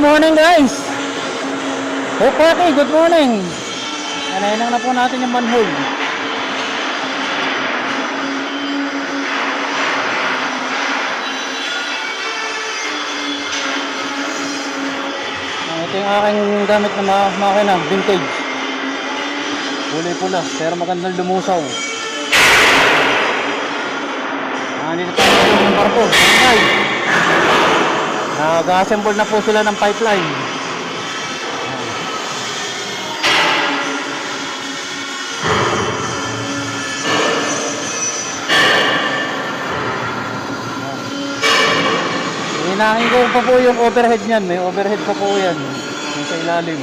morning guys! Hope Party, good morning! Anahinang na po natin yung manhole. Ah, Ito yung aking gamit na ma- makina, vintage. Kulay pula, pero magandang lumusaw. Ah, dito tayo ng barko. Ay! Nag-assemble na po sila ng pipeline. Hinangin ko pa po yung overhead niyan. May overhead pa po yan. Yung sa ilalim.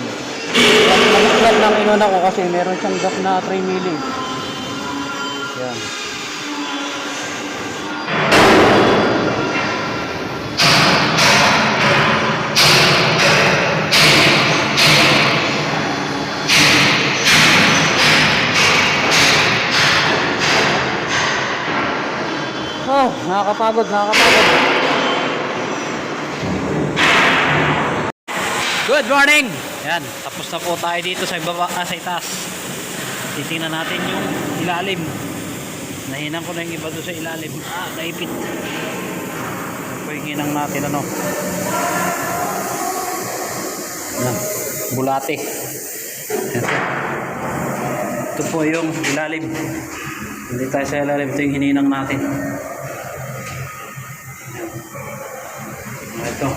Nagkaklat lang inuna ko kasi meron siyang gap na 3 mili. Nakakapagod, nakakapagod. Good morning! Yan, tapos na po tayo dito sa ibaba, ah, sa itaas. Titingnan natin yung ilalim. Nahinang ko na yung iba doon sa ilalim. Ah, naipit. Hinang natin, ano. Yan, bulate. Yan. Ito po yung ilalim. Hindi tayo sa ilalim. Ito yung hininang natin. Ito.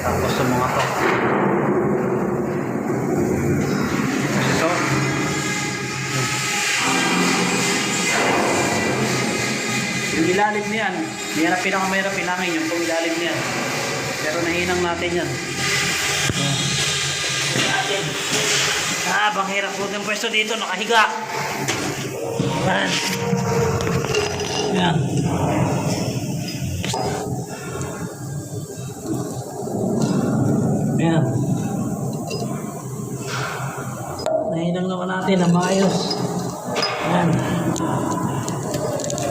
Tapos sa mga to. Tapos ito. Yung ilalim niyan, yan ang pinakamahirap pinangin yung pong ilalim niyan. Pero nahinang natin yan. Ah, bang hirap po ng pwesto dito, nakahiga. Yan. Yan. Yan. Nahinang naman natin ang maayos. Yan.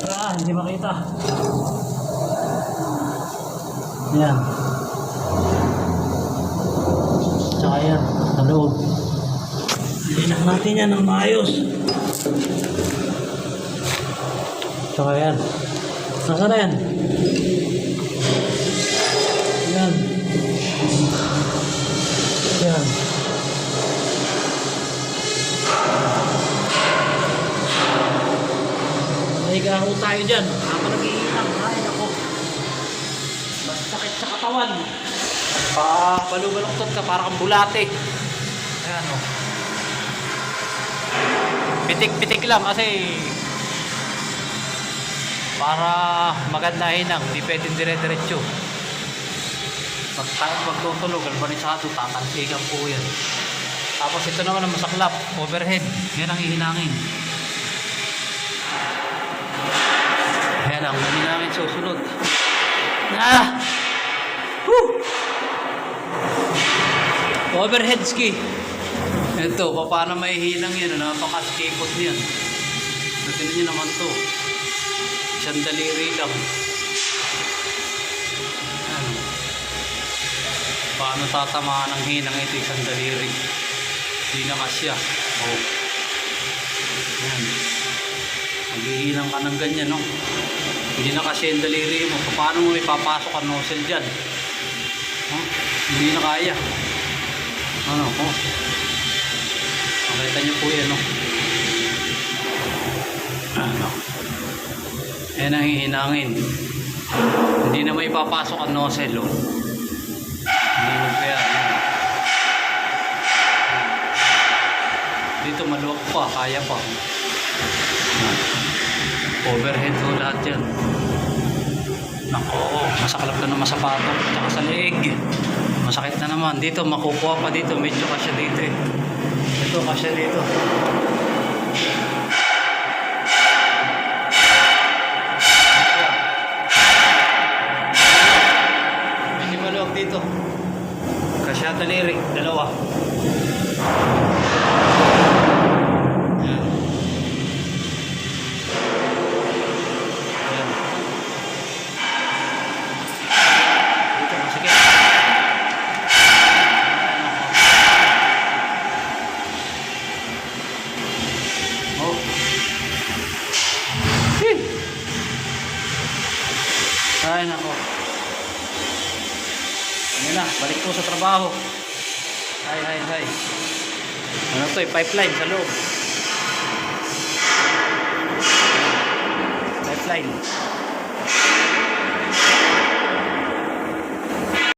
Ah, hindi makita. Yan. Tsaka yan, sa loob. Hinang natin yan ng maayos. Tsaka yan. Nasaan na? Yan. Tayo dyan. Ako nag-iinang. Ay, ako. Basta sakit sa katawan. Pa, balubaluktot ka para kang bulate. Ayan o. Pitik-pitik lang kasi para maganda hinang, hindi pwedeng dire-diretso. Pag tayo magtutulog, albanisado, tatansigan po yan. Tapos ito naman ang masaklap, overhead. Yan ang hihinangin. Yan ang hihinangin susunod. Ah! Woo! Overhead ski. Ito, paano may hinang yan? Napaka-skipot niyan. Tignan niyo naman to. Isang daliri lang. Ano? Paano tatamaan ng hinang ito isang daliri? Hindi na kasya. Oh. Yan. Maghihinang ka ng ganyan, no? Hindi na kasya yung daliri mo. Paano mo ipapasok ang nozzle dyan? Huh? Hindi na kaya. Ano? Oh. Makita niyo po yan, no? Ano? Yan ang hihinangin. Hindi na may papasok ang nozzle, oh. Hindi mo kaya. Dito maluwag pa, kaya pa. Overhead ko lahat yan. Nako, masaklap ka naman sa patok, tsaka sa leeg. Masakit na naman. Dito, makukuha pa dito. Medyo kasya dito eh. Ito, kasya dito. Medyo maluwag dito. Kasya daliri, dalawa. Ay, nako. Ayan na, balik po sa trabaho. Hay, hay, hay. Ano to eh, pipeline sa loob. Pipeline.